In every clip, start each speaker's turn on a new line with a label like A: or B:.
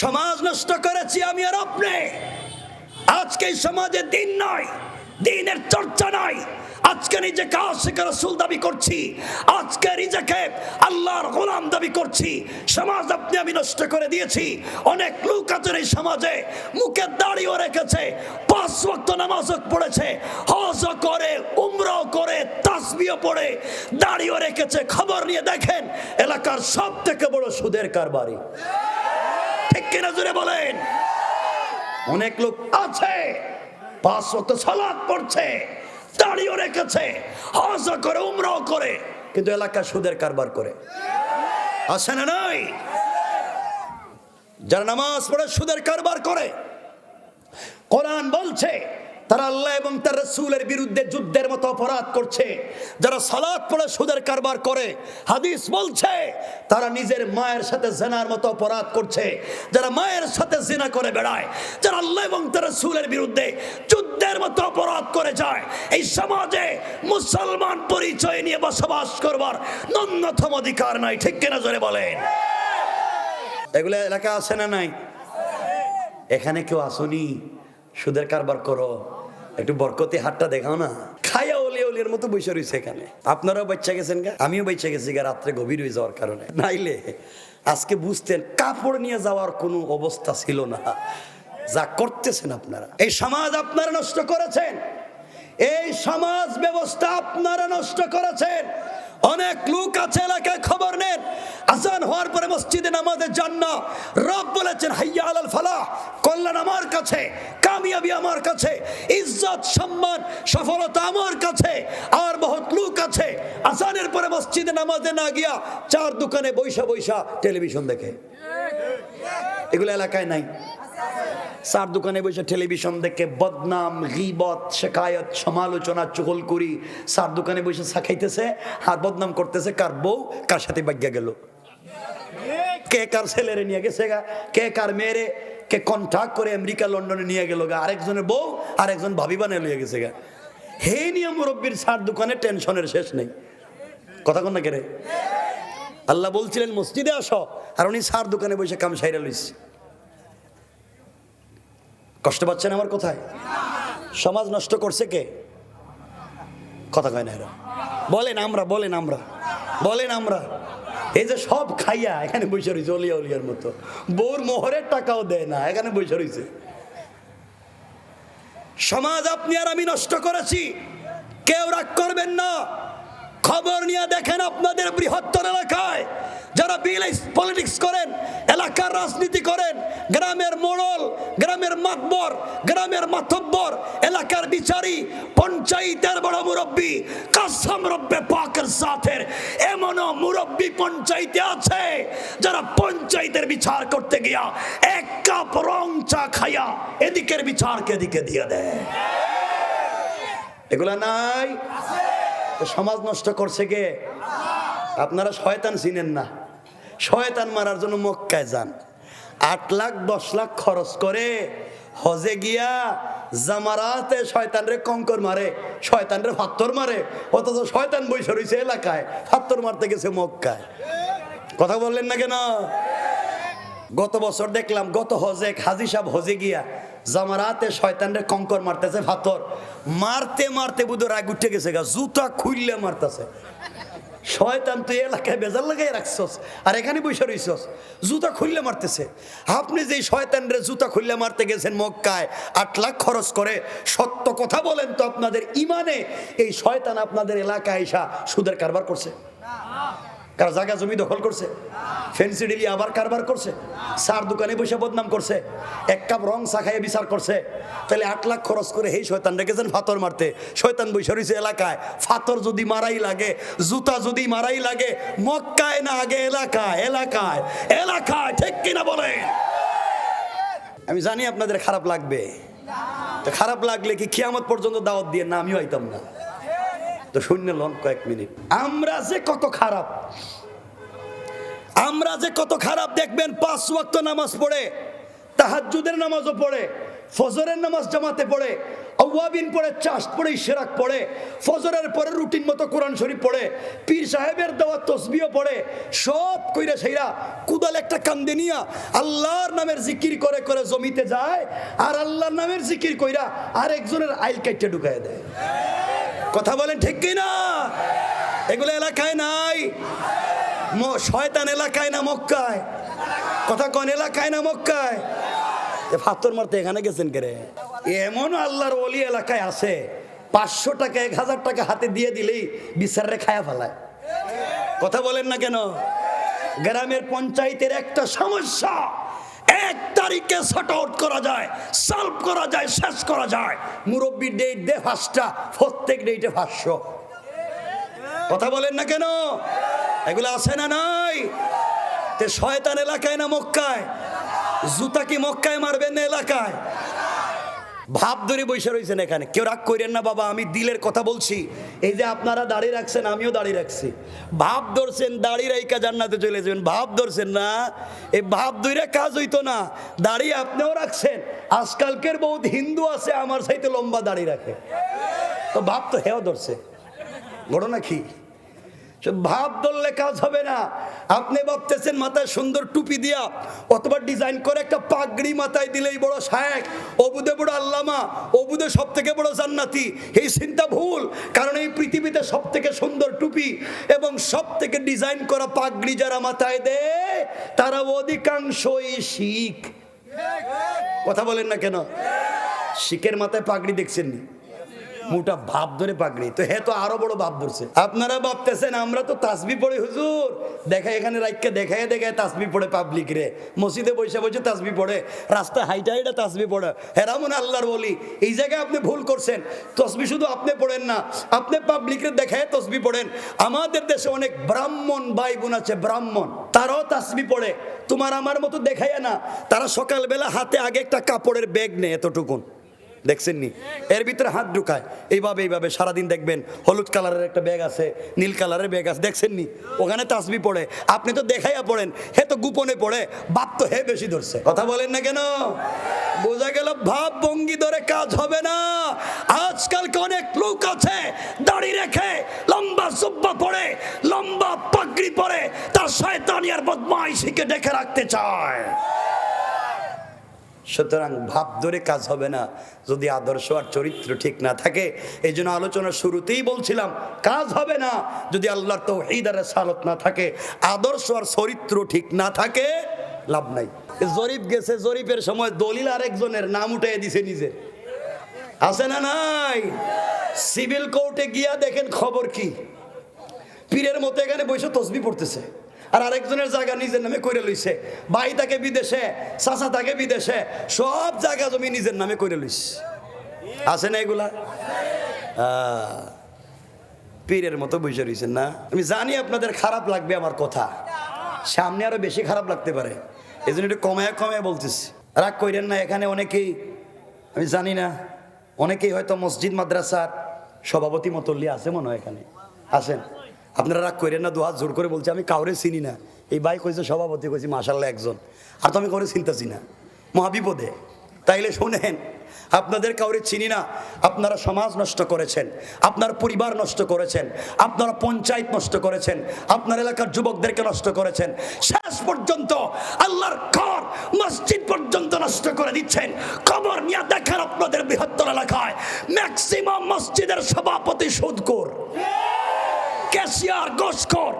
A: সমাজ নষ্ট করেছি আমি আর আপনি। আজকে সমাজে দিন নয়, দিনের চর্চা নাই আজকে নিজেকে আশিক রসুল দাবি করছি। আজকে নিজেকে আল্লাহর গোলাম দাবি করছি। সমাজ আপনি আমি নষ্ট করে দিয়েছি। অনেক লোক আছেন এই সমাজে, মুখে দাড়িও রেখেছে, পাঁচ ওয়াক্ত নামাজও পড়েছে, হজ করে, উমরাও করে তাসবিও পড়ে, দাড়িও রেখেছে। খবর নিয়ে দেখেন, এলাকার সব থেকে বড় সুদের কারবারি। ঠিক কিনা জুড়ে বলেন। অনেক লোক আছে, পাঁচ ওয়াক্ত সালাদ পড়ছে দাঁড়িয়ে রেখেছে হজ করে, উমরাও করে, কিন্তু এলাকা সুদের কারবার করে। আছে না নাই? যারা নামাজ পড়ে, সুদের কারবার করে। কোরআন বলছে তারা আল্লাহ এবং তার রসুলের বিরুদ্ধে যুদ্ধের মতো অপরাধ করছে, যারা সালাদ পড়ে সুদের কারবার করে, হাদিস বলছে, তারা নিজের মায়ের সাথে জেনার মতো অপরাধ করছে, যারা মায়ের সাথে জেনা করে বেড়ায়, যারা আল্লাহ এবং তার রসুলের বিরুদ্ধে যুদ্ধের মতো অপরাধ করে যায়। এই সমাজে মুসলমান পরিচয় নিয়ে বসবাস করবার ন্যূনতম অধিকার নাই, ঠিক কিনা জোরে বলেন? এগুলো এলাকা আছে না নাই? এখানে কেউ আসুনি? সুদের কারবার করো, একটু বরকতি হাটটা দেখাও না। খাইয়া ওলি ওলির মতো বসে রয়েছে এখানে। আপনারাও বাচ্চা গেছেন গা? আমিও বাচ্চা গেছি গা, রাত্রে গভীর হয়ে যাওয়ার কারণে। নাইলে আজকে বুঝতেন, কাপড় নিয়ে যাওয়ার কোনো অবস্থা ছিল না। যা করতেছেন আপনারা। এই সমাজ আপনারা নষ্ট করেছেন। এই সমাজ ব্যবস্থা আপনারা নষ্ট করেছেন। অনেক লোক আছে, এলাকায় খবর নেন। আসান হওয়ার পরে মসজিদে নামাজে যান না রব বলেছেন, হাইয়া আলাল ফালাহ, কল্যাণ আমার কাছে, কামিয়াবি আমার কাছে, ইজ্জত, সম্মান, সফলতা আমার কাছে, আর বহুত লোক আছে। আসানের পরে মসজিদে নামাজে না গিয়া চার দোকানে বৈশা বৈশা টেলিভিশন দেখে। এগুলো এলাকায় নাই। চার দোকানে বসে টেলিভিশন দেখে বদনাম, গিবত, শেখায়ত, সমালোচনা চুগল করি চার দোকানে বসে আর বদনাম করতেছে, কার বউ কার সাথে বাগ্যা গেল? কে কার ছেলেরে নিয়ে গেছে গা? কে কার মেয়েরে? কে করে আমেরিকা, লন্ডনে নিয়ে গেল গা? আরেকজনের বউ, আরেকজন ভাবি বানিয়ে লিয়ে গেছে গা। হে নিয়ে মুরব্বীর চার দোকানে টেনশনের শেষ নেই। কথা কন না কেরে আল্লাহ বলছিলেন, মসজিদে আসো। আর উনি সার দোকানে বসে কাম সাইরা লইছে। কষ্ট পাচ্ছেন আমার কোথায়? সমাজ নষ্ট করছে কে? কথা কয় না এরা। বলেন আমরা বলেন আমরা বলেন আমরা। এই যে সব খাইয়া এখানে বসে রয়েছে অলিয়া অলিয়ার মতো। বউর মোহরের টাকাও দেয় না, এখানে বসে রয়েছে সমাজ আপনি আর আমি নষ্ট করেছি। কেউ রাগ করবেন না। খবর নিয়ে দেখেন আপনাদের বৃহত্তর এলাকায়। যারা বিল পলিটিক্স করেন, এলাকার রাজনীতি করেন, গ্রামের মোড়ল, গ্রামের মাতবর গ্রামের মাতব্বর, এলাকার বিচারী, পঞ্চায়েতের বড় মুরব্বী, কাসাম রব্বে পাকের সাথের এমনও মুরব্বী পঞ্চায়েতে আছে, যারা পঞ্চায়েতের বিচার করতে গিয়া এক কাপ রং চা খাইয়া এদিকের বিচারকে এদিকে দিয়ে দেয়। এগুলা নাই? সমাজ নষ্ট করছে কে? আপনারা শয়তান চিনেন না। শয়তান মারার জন্য মক্কায় যান। আট লাখ, দশ লাখ খরচ করে হজে গিয়া জামারাতে শয়তান রে কঙ্কর মারে শয়তান রে ফাত্তর মারে, অথচ শয়তান বৈশ রয়েছে এলাকায়, ফাত্তর মারতে গেছে মক্কায়। কথা বললেন না কেন? গত বছর দেখলাম, গত হজে হাজি সাহেব হজে গিয়া জামারাতে শয়তানরে কঙ্কর মারতেছে ভাতর মারতে মারতে বুধ রাগ উঠে গেছে গা, জুতা খুললে মারতেছে। শয়তান, তুই এলাকায় বেজার লাগাই রাখছস আর এখানে বসে রইছস। জুতা খুললে মারতেছে। আপনি যে শয়তান রে জুতা খুললে মারতে গেছেন মক্কায়, আট লাখ খরচ করে, সত্য কথা বলেন তো আপনাদের ইমানে, এই শয়তান আপনাদের এলাকায় এসা সুদের কারবার করছে। কার জায়গা জমি দখল করছে? ফেন্সি ডিলি আবার কারবার করছে? সার দোকানে বসে বদনাম করছে? এক কাপ রং চা খাইয়ে বিচার করছে? তাহলে আট লাখ খরচ করে এই শয়তান রেখেছেন ফাতর মারতে? শয়তান বসে রয়েছে এলাকায়। ফাতর যদি মারাই লাগে, জুতা যদি মারাই লাগে, মক্কায় না আগে এলাকায় এলাকায় এলাকায়, ঠিক কিনা বলে আমি জানি আপনাদের খারাপ লাগবে। খারাপ লাগলে কি কিয়ামত পর্যন্ত দাওয়াত দিয়ে না আমিও আইতাম না। তো শূন্য লন কয়েক মিনিট। আমরা যে কত খারাপ, আমরা যে কত খারাপ দেখবেন, পাঁচ ওয়াক্ত নামাজ পড়ে, তাহাজ্জুদের নামাজও পড়ে, ফজরের নামাজ জামাতে পড়ে আউয়াবিন পড়ে, চাষ পড়ে, ইশরাক পড়ে, ফজরের পরে রুটিন মতো কোরআন শরীফ পড়ে, পীর সাহেবের দেওয়া তসবিও পড়ে, সব কইরা সেইরা কুদাল একটা কান্দে নিয়া আল্লাহর নামের জিকির করে করে জমিতে যায়, আর আল্লাহর নামের জিকির কইরা আরেকজনের আইল কাইটে ঢুকায় দেয়। কথা বলেন ঠিক কি না? এগুলো এলাকায় নাই। শয়তান এলাকায় না মক্কায়? কথা কন, এলাকায় না মক্কায়? এ ফাত্তর মারতে এখানে গেছেন কে রে? এমন আল্লাহর অলি এলাকায় আছে, পাঁচশো টাকা, এক হাজার টাকা হাতে দিয়ে দিলেই বিচারে খায়া ফেলায়। কথা বলেন না কেন? গ্রামের পঞ্চায়েতের একটা সমস্যা। এক তারিখে শর্ট আউট করা যায় সলভ করা যায়, শেষ করা যায়। মুরব্বী ডেট দে ফাঁসটা প্রত্যেক ডেটে পাঁচশো। কথা বলেন না কেন? এগুলো আছে না নাই? তে শয়তান এলাকায় না মক্কায়? জুতা কি মক্কায় মারবেন না এলাকায়? ভাব ধরে বসে রয়েছেন এখানে। কেউ রাগ করেন না, বাবা, আমি দিলের কথা বলছি। এই যে আপনারা দাঁড়িয়ে রাখছেন, আমিও দাঁড়িয়ে রাখছি। ভাব ধরছেন দাঁড়িয়ে রাইকা জান্নাতে চলে যাবেন। ভাব ধরছেন না এই ভাব ধরে কাজ হইতো না। দাঁড়িয়ে আপনিও রাখছেন। আজকালকের বহুত হিন্দু আছে, আমার সাইতে লম্বা দাঁড়িয়ে রাখে। তো ভাব তো হেও ধরছে। ঘটনা কি? ভাব ধরলে কাজ হবে না। আপনি ভাবতেছেন মাথায় সুন্দর টুপি দিয়া অথবা ডিজাইন করে একটা পাগড়ি মাথায় দিলেই বড় শায়েক। অবুদে বড় আল্লামা অবুদে সব থেকে বড় জান্নাতি। এই চিন্তা ভুল কারণ এই পৃথিবীতে সব থেকে সুন্দর টুপি এবং সব থেকে ডিজাইন করা পাগড়ি যারা মাথায় দেয় তারা অধিকাংশই শিখ। কথা বলেন না কেন? শিখের মাথায় পাগড়ি দেখছেন নি মোটা ভাব ধরে পাগড়ি। তো হে তো আরও বড় ভাব ধরছে আপনারা ভাবতেছেন, আমরা তো তাসবি পড়ে, হুজুর। দেখা এখানে রাইকে দেখায় দেখায় তাসবি পড়ে পাবলিক রে। মসজিদে বসে বসে তাসবি পড়ে। রাস্তায় হাইটা হাইটা তাসবি পড়ে। হেরামন আল্লাহর বলি এই জায়গায় আপনি ভুল করছেন। তসবি শুধু আপনি পড়েন না, আপনি পাবলিকের দেখায় তসবি পড়েন। আমাদের দেশে অনেক ব্রাহ্মণ ভাই বোন আছে, ব্রাহ্মণ। তারাও তাসবি পড়ে। তোমার আমার মতো দেখায় না। তারা সকালবেলা হাতে আগে একটা কাপড়ের ব্যাগ নেয় এতটুকুন। দেখছেন নি এর ভিতরে হাত ঢুকায়। এইভাবে এইভাবে সারাদিন দেখবেন, হলুদ কালারের একটা ব্যাগ আছে, নীল কালারের ব্যাগ আছে দেখছেন নি ওখানে তাসবি পড়ে। আপনি তো দেখাইয়া পড়েন, হে তো গোপনে পড়ে, বাপ তো হে বেশি ধরছে। কথা বলেন না কেন? বোঝা গেল ভাব ভঙ্গি ধরে কাজ হবে না। আজকালকে অনেক লোক আছে, দাড়ি রেখে লম্বা সুব্বা পড়ে লম্বা পাগড়ি পরে, তার শয়তানিয়ার বদমাইশিকে ডেকে রাখতে চায়। সুতরাং ভাব ধরে কাজ হবে না। যদি আদর্শ আর চরিত্র ঠিক না থাকে, এই জন্য আলোচনার শুরুতেই বলছিলাম, কাজ হবে না। যদি আল্লাহর তো ঈদারের সালত না থাকে, আদর্শ আর চরিত্র ঠিক না থাকে, লাভ নাই। জরিপ গেছে, জরিপের সময় দলিল আরেকজনের নাম উঠাই দিছে নিজে আছে না নাই? সিভিল কোর্টে গিয়া দেখেন খবর কি? পীরের মতো এখানে বসে তসবি পড়তেছে। আর আরেকজনের জায়গা নিজের নামে করে লইছে। ভাই তাকে বিদেশে, চাচা তাকে বিদেশে, সব জায়গা জমি নিজের নামে করে লইস আছে না এগুলা? পীরের মতো বসে রয়েছেন না? আমি জানি আপনাদের খারাপ লাগবে আমার কথা। সামনে আরও বেশি খারাপ লাগতে পারে। এই জন্য একটু কমায় কমায় বলতেছি। রাগ কইরেন না, এখানে অনেকেই, আমি জানি না, অনেকেই হয়তো মসজিদ, মাদ্রাসার সভাপতি মতল্লি আছে মনে হয় এখানে। আছেন আপনারা রাগ করেন না, দুহাত জোর করে বলছে, আমি কাউরে চিনি না। এই ভাই কইছে, সভাপতি কইছি মাসাল্লাহ একজন। আর তো আমি কাউরে চিন্তাছি না। মহাবিপদে। তাইলে শোনেন, আপনাদের কাউরে চিনি না, আপনারা সমাজ নষ্ট করেছেন, আপনার পরিবার নষ্ট করেছেন, আপনারা পঞ্চায়েত নষ্ট করেছেন, আপনার এলাকার যুবকদেরকে নষ্ট করেছেন, শেষ পর্যন্ত আল্লাহর ঘর মসজিদ পর্যন্ত নষ্ট করে দিচ্ছেন। খবর নিয়ে দেখেন আপনাদের বৃহত্তর এলাকায়। ম্যাক্সিমাম মসজিদের সভাপতি সুদকর ক্যাশিয়ার গোসকর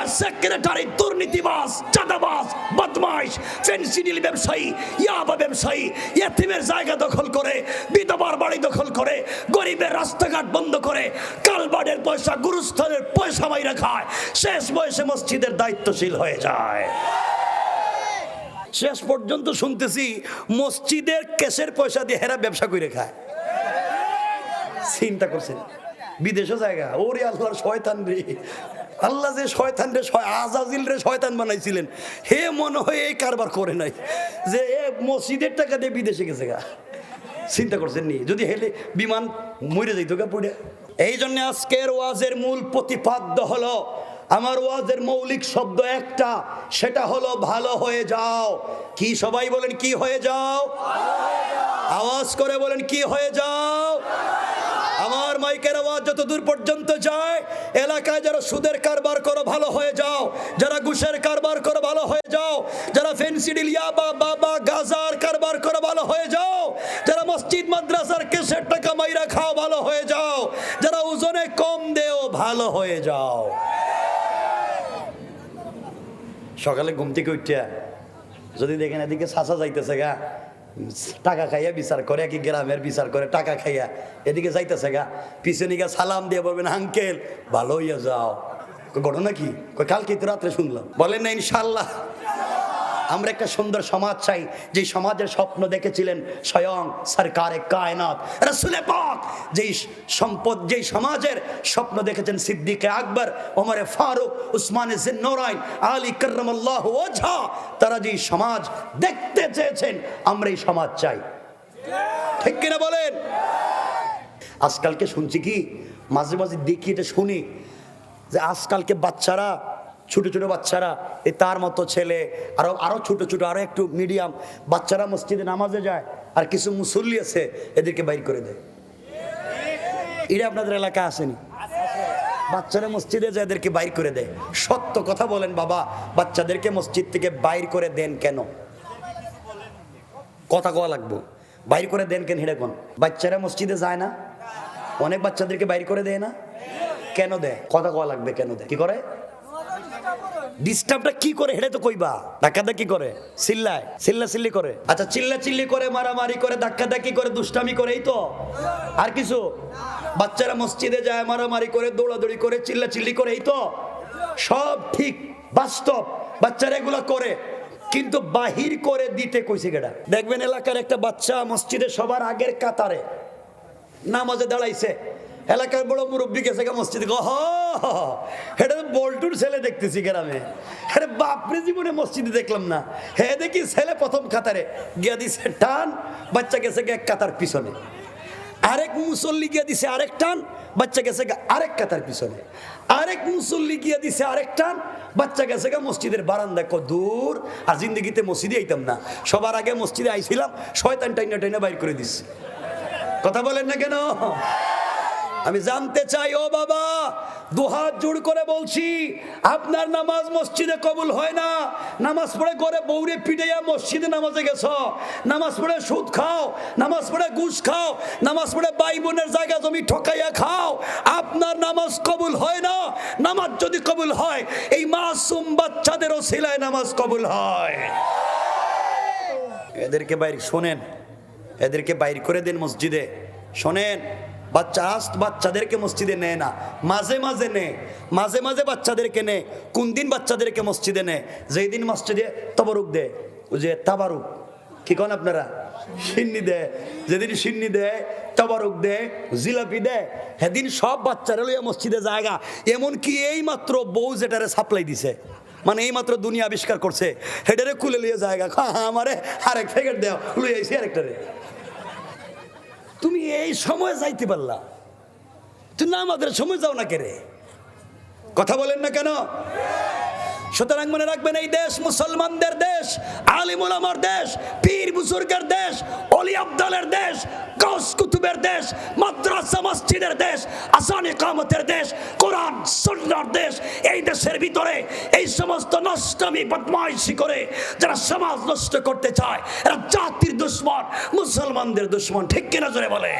A: আর সেক্রেটারি দুর্নীতিবাস চাঁদাবাজ, বদমাইশ, ফেন্সিডিল ব্যবসায়ী, ইয়াবা ব্যবসায়ী ইয়াতিমের জায়গা দখল করে, বিধবার বাড়ি দখল করে, গরিবের রাস্তাঘাট বন্ধ করে, কালবাড়ের পয়সা, গুরুস্থানের পয়সা মাইরা খায়। শেষ বয়সে মসজিদের দায়িত্বশীল হয়ে যায়। শেষ পর্যন্ত শুনতেছি মসজিদের কেসের পয়সা দিয়ে হেরা ব্যবসা করে খায়। চিন্তা করছেন? বিদেশে জায়গা। ওরে আল্লাহর শয়তান রে। আল্লাহ যে শয়তান রে আজাজিল রে শয়তান বানাইছিলেন। হে মনে হয় এই কারবার করে নাই। যে এ মসজিদের টাকা দিয়ে বিদেশে গেছে গা। চিন্তা করছেন নি? যদি হেলে বিমান মরে যাইতো গা পড়ে। এই জন্য আজকের ওয়াজের মূল প্রতিপাদ্য হলো, আমার ওয়াজের মৌলিক শব্দ একটা, সেটা হলো, ভালো হয়ে যাও। কি সবাই বলেন, কি হয়ে যাও? আওয়াজ করে বলেন, কি হয়ে যাও? মাইকের আওয়াজ যত দূর পর্যন্ত যায়, এলাকায় যারা সুদের কারবার করো, ভালো হয়ে যাও। যারা ঘুষের কারবার করো, ভালো হয়ে যাও। যারা ফেন্সিডিল, ইয়াবা, বাবা, গাজার কারবার করো, ভালো হয়ে যাও। যারা মসজিদ, মাদ্রাসার কেসের টাকা মাইরা খাও, ভালো হয়ে যাও। যারা ওজনে কম দেও, ভালো হয়ে যাও। সকালে ঘুম থেকে উঠিয়া যদি দেখেন এদিকে সাসা যাইতেছে গা টাকা খাইয়া বিচার করে কি গ্রামের বিচার করে, টাকা খাইয়া। এদিকে যাইতেছে গা, পিছনে গা সালাম দিয়ে বলবেন, আঙ্কেল, ভালো হইয়া যাও। ঘটনা কি? কালকে তো রাত্রে শুনলাম। বলেন না, ইনশাল্লাহ। আমরা একটা সুন্দর সমাজ চাই যে সমাজের স্বপ্ন দেখেছিলেন স্বয়ং সরকারে কায়নাত। রসুলে পাক যেই সম্পদ, যেই সমাজের স্বপ্ন দেখেছেন সিদ্দিকে আকবর, ওমরে ফারুক, উসমানে জিন্নোরাইন আলী করমল্লাহ ওঝা তারা যেই সমাজ দেখতে চেয়েছেন, আমরা এই সমাজ চাই। ঠিক কিনা বলেন? আজকালকে শুনছি কি, মাঝে মাঝে দেখি এটা শুনি, যে আজকালকে বাচ্চারা ছোট ছোট বাচ্চারা এই তার মতো ছেলে, আরও আরও ছোট ছোট, আরও একটু মিডিয়াম বাচ্চারা মসজিদে নামাজে যায়, আর কিছু মুসল্লি আছে, এদেরকে বাইর করে দেয়। এটা আপনাদের এলাকায় আসেনি। বাচ্চারা মসজিদে যায়, এদেরকে বাইর করে দেয়। সত্য কথা বলেন বাবা, বাচ্চাদেরকে মসজিদ থেকে বাইর করে দেন কেন? কথা কওয়া লাগবো। বাইর করে দেন কেন হেঁটে কোন বাচ্চারা মসজিদে যায় না? অনেক বাচ্চাদেরকে বাইর করে দেয় না? কেন দেয়? কথা কওয়া লাগবে কেন দেয়? কি করে? ডিস্টার্বটা কি করে হেঁটে তো কইবা? ধাক্কা ধাক্কি করে। চিল্লায়। চিল্লা চিল্লি করে। আচ্ছা চিল্লা চিল্লি করে, মারামারি করে ধাক্কা ধাক্কি করে, দুষ্টামি করে, এই তো? আর কিছু? বাচ্চারা মসজিদে যায়, মারামারি করে, দৌড়াদৌড়ি করে, চিল্লা চিল্লি করে, এই তো? সব ঠিক, বাস্তব। বাচ্চারা এগুলো করে। কিন্তু বাহির করে দিতে কইছে গেডা দেখবেন এলাকার একটা বাচ্চা মসজিদে সবার আগের কাতারে নামাজে দাঁড়াইছে। এলাকার বড় মুরব্বী গেছে গা মসজিদে গো? এটা তো বল্টুর ছেলে দেখতেছি গ্রামে। আরে বাপরে জীবনে মসজিদে দেখলাম না। হে দেখি ছেলে প্রথম কাতারে। গিয়া দিছে টান, বাচ্চা গেছে এক কাতার পিছনে। আরেক মুসল্লি গিয়া দিছে আরেক টান, বাচ্চা গেছে আরেক কাতার পিছনে। আরেক মুসল্লি গিয়া দিছে আরেক টান, বাচ্চা গেছে গা মসজিদের বারান্দা কত দূর। আর জিন্দগিতে মসজিদে আইতাম না। সবার আগে মসজিদে আইছিলাম, শয়তান টাইনা টাইনা বাইর করে দিচ্ছি কথা বলেন না কেন? আমি জানতে চাই, ও বাবা, দুহাত জোড় করে বলছি, আপনার নামাজ মসজিদে কবুল হয় না? নামাজ পড়ে করে বৌরে পিটাইয়া মসজিদে নামাজে গেছ। নামাজ পড়ে সুদ খাও, নামাজ পড়ে ঘুষ খাও, নামাজ পড়ে ভাই বোনের জায়গা জমি ঠকাইয়া খাও। আপনার নামাজ কবুল হয় না? নামাজ যদি কবুল হয়, এই মাসুম বাচ্চাদেরও সিলায় নামাজ কবুল হয়। এদেরকে বাইর, শোনেন, এদেরকে বাইর করে দেন মসজিদে। শোনেন বাচ্চা আজ বাচ্চাদেরকে মসজিদে নেয় না। মাঝে মাঝে নে। মাঝে মাঝে বাচ্চাদেরকে নে। কোন দিন বাচ্চাদেরকে মসজিদে নে? যেই দিন মসজিদে তবরুক দে ওই যে তাবারুক। কি কন আপনারা? সিন্নি দেয়। যেদিন সিন্নি দেয়, তবরুক দেয়, জিলাপি দেয়, সেদিন সব বাচ্চারা লইয়া মসজিদে জায়গা এমনকি এই মাত্র বউ যেটারে সাপ্লাই দিছে মানে এই মাত্র দুনিয়া আবিষ্কার করছে হেডারে খুলে লিয়ে জায়গা আমারে আরেক প্যাকেট দেও। লুই আইসি আরেকটারে। তুমি এই সময় যাইতে পারলা। তুমি না আমাদের সময় যাও না কেরে? কথা বলেন না কেন? সুতরাং মনে রাখবেন, এই দেশ মুসলমানদের দেশ আলিমুল আমার দেশ, পীর বুজুর্গের দেশ, অলি আব্দালের দেশ কৌস কুতুবের দেশ, মাদ্রাসা মসজিদের দেশ আসান কামতের দেশ, কোরআন, সুন্নার দেশ, এই দেশের ভিতরে এই সমস্ত নষ্টমী, বদমাইশি করে যারা সমাজ নষ্ট করতে চায়, এরা জাতির দুশ্মন, মুসলমানদের দুশ্মন, ঠিক কিনা জোরে বলে